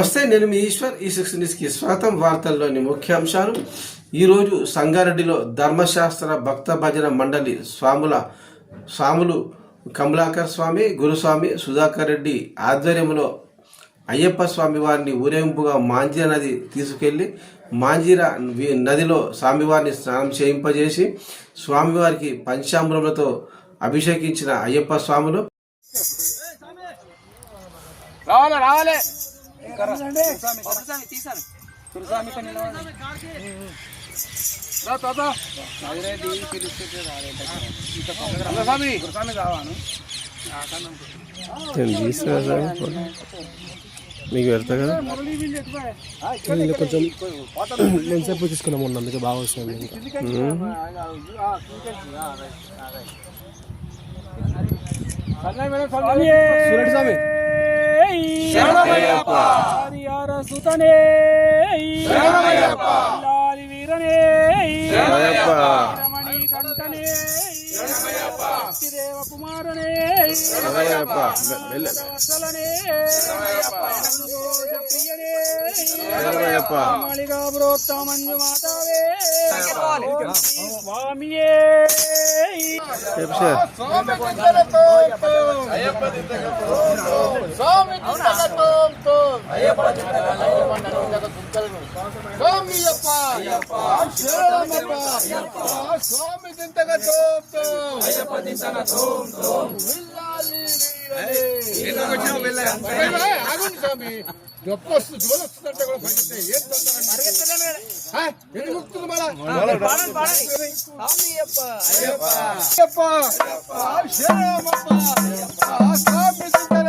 నమస్తే నేను మీ ఈశ్వర్. ఈ సిక్స్ న్యూస్కి స్వాగతం. వార్తల్లోని ముఖ్యాంశాలు ఈరోజు సంగారెడ్డిలో ధర్మశాస్త్ర భక్త భజన మండలి స్వాముల స్వాములు కమలాకర్ స్వామి గురుస్వామి సుధాకర్ రెడ్డి ఆధ్వర్యంలో అయ్యప్ప స్వామి వారిని ఊరేగింపుగా మాంజీర నది తీసుకెళ్ళి మాంజీర నదిలో స్వామివారిని స్నానం చేయింపజేసి స్వామివారికి పంచామృతులతో అభిషేకించిన అయ్యప్ప స్వాములు రావాలి రావాలి. గురుస్వామి మీకు పెడతా కదా కొంచెం నేను సేపు తీసుకున్నాం మొన్న అందుకే బాగా వస్తుంది ఇంకా సూరటి స్వామి హరిహర సుతనే. లాలి వీరనే. రమణి కంటనే దేవ కుమారనే వత్సలనే ప్రియనే మళిగా బ్రోత్త మంజు మాతావే. స్వామియే. గొప్ప వస్తుంది జోలు వస్తుందంటే కూడా భయపడితే ఏం తొందర హా? ఎందుకు ముక్తుంది మళ్ళా? అయ్యప్ప! ఆ శరణమప్ప! ఆ స్వామి చింతన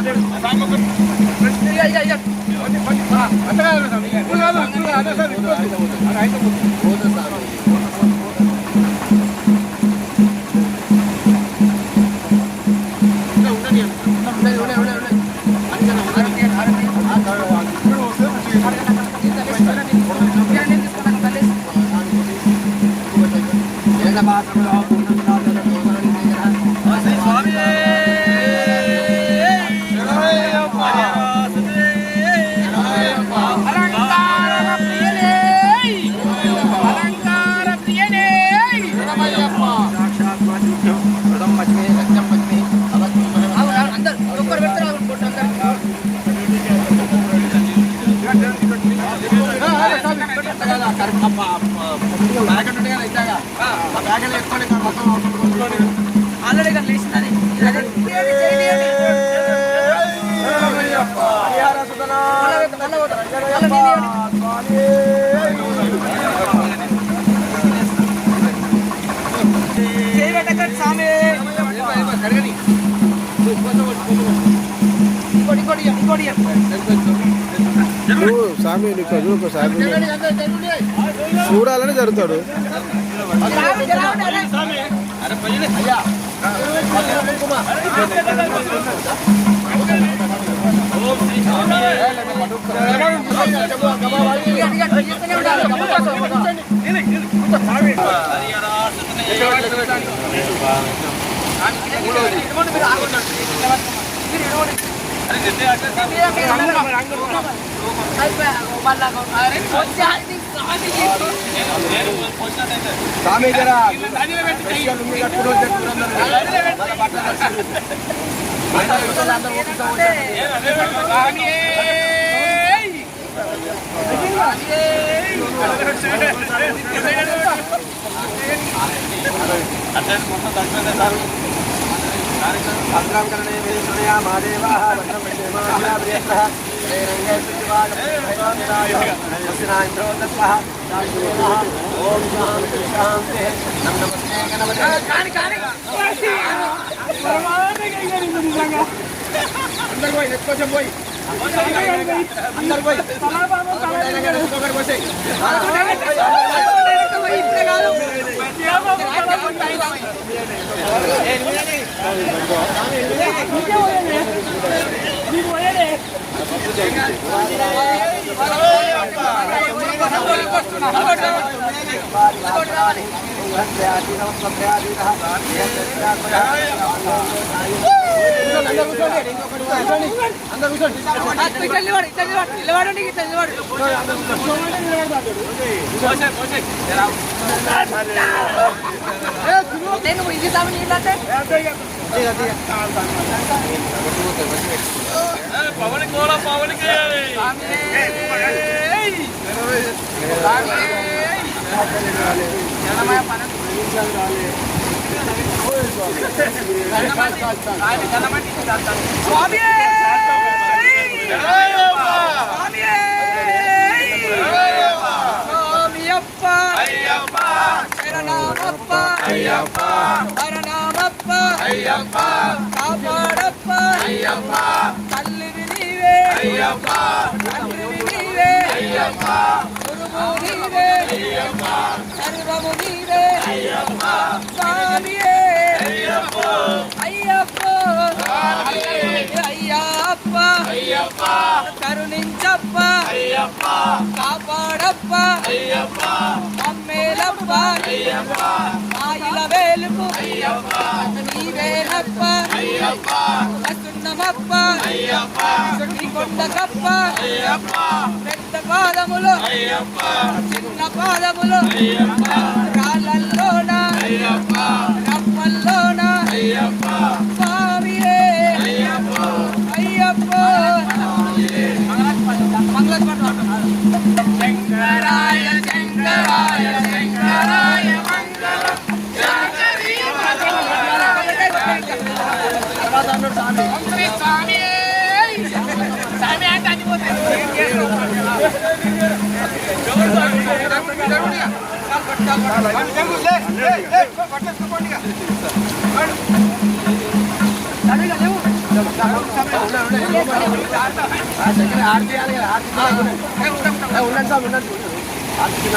いやいやいや。ఆల్రెడీ కానీ లేచిందని స్వామి ఇంకోటి ఇంకోటి ఇంకోటి స్వామి నీకు చదువుకో స్వామి చూడాలని జరుగుతాడు. స్వామి దగ్గర అడ్రస్ మొత్తం తక్కువ సార్. అందరు పోయి కొంచెం పోయి అందరు పోయి ఒక్కొక్కరు పోసేయ్. నీకు పోయేదే ఇట్లా నిలబడు ఇట్లా నిలబడు. నిలబడండి ఇట్లా నిలబడు. నేను ఇది తాము నీళ్ళంటే స్వామి ஐயப்பா. சரணாமப்பா ஐயப்பா. சரணாமப்பா ஐயப்பா. காப்பாடப்பா. ஐயப்பா. అయ్యప్ప. అయ్యప్ప. కరుణించప్ప. కాపాడప్ప. అమ్మేలప్ప. మాయిల వేలుపు. నీవేనప్ప. వస్తున్నమప్ప నీ కొండకప్ప పెద్ద పాదములు. చిన్న పాదములు. రాళ్ళల్లోన రప్పల్లోన ఆర్టీ ఉండండి సార్ ఉండండి ఆర్టీ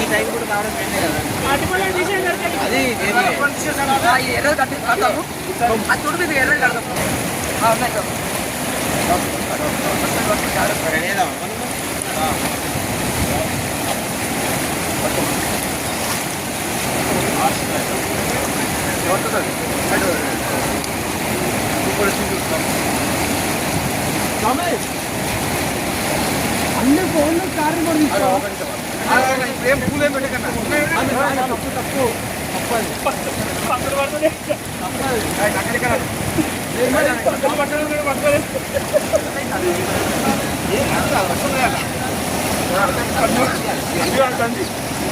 స్వామి స్వామి అంటే అది ఎర్ర కట్టి కడతాము. అది తుడి మీద ఎర్ర కడతాము. ఆ, ఉన్నాయి. సార్.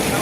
తీసుకో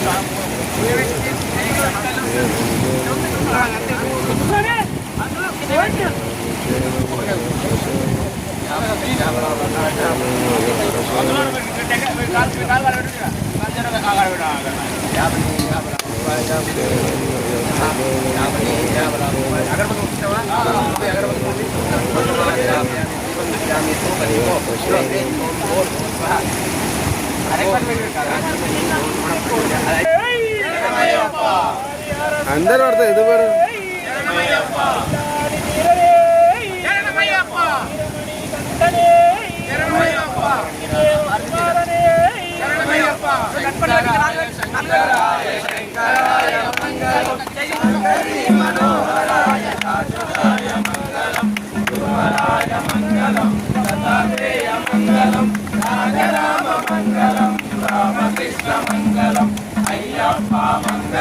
అందరూ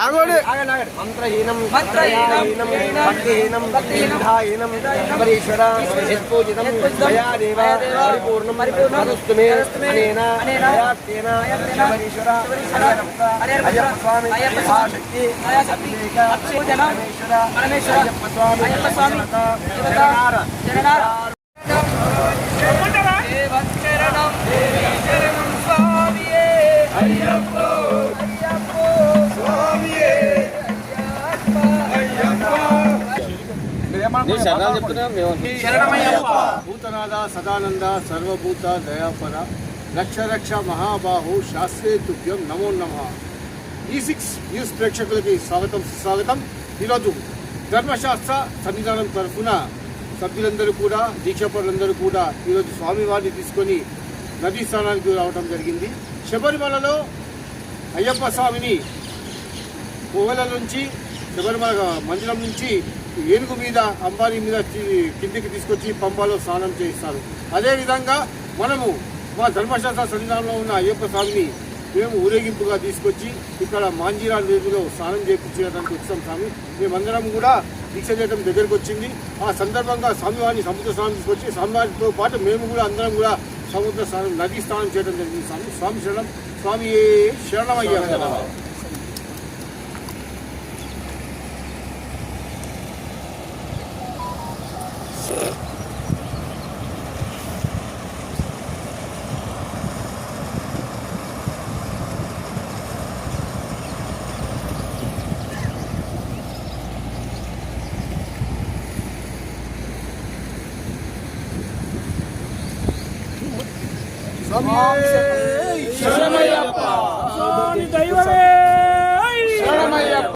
ఆగోడి. మంత్రహీనం భక్తిహీనం విధాహీనం పరీశ్వర యత్పూజితం మయా దేవ పరిపూర్ణం తదస్తు మే అనేన మయాత్యేన శబరీశ్వర అయ్యప్ప స్వామి మహాశక్తి పరమేశ్వర, అయ్యప్ప స్వామి అయ్యప్ప స్వామి, జగన్నార భూతనాథ సదానంద సర్వభూత దయాపర రక్ష రక్ష మహాబాహు శాస్త్రే తుభ్యం నమో నమ. ఈ సిక్స్ న్యూస్ ప్రేక్షకులకి స్వాగతం సుస్వాగతం. ఈరోజు ధర్మశాస్త్ర సన్నిధానం తరఫున సభ్యులందరూ కూడా దీక్షపరులందరూ కూడా ఈరోజు స్వామివారిని తీసుకొని నదీ స్నానానికి రావడం జరిగింది. శబరిమలలో అయ్యప్ప స్వామిని కోవెల నుంచి శబరిమల మందిరం నుంచి ఏనుగు మీద అంబానీ మీద కిందికి తీసుకొచ్చి పంపాలో స్నానం చేయిస్తారు. అదేవిధంగా మనము మా ధర్మశాస్త్ర సన్నిధానంలో ఉన్న అయ్యప్ప స్వామిని మేము ఊరేగింపుగా తీసుకొచ్చి ఇక్కడ మాంజీరా నదిలో స్నానం చేయించడానికి వచ్చాం స్వామి. మేమందరం కూడా దీక్ష చేయడం దగ్గరకు వచ్చింది. ఆ సందర్భంగా స్వామివారిని సముద్ర స్నానం తీసుకొచ్చి స్వామివారితో పాటు మేము కూడా అందరం కూడా సముద్ర స్నానం నదీ స్నానం చేయడం జరిగింది స్వామి. స్వామి శరణం స్వామి శరణమయ్యారు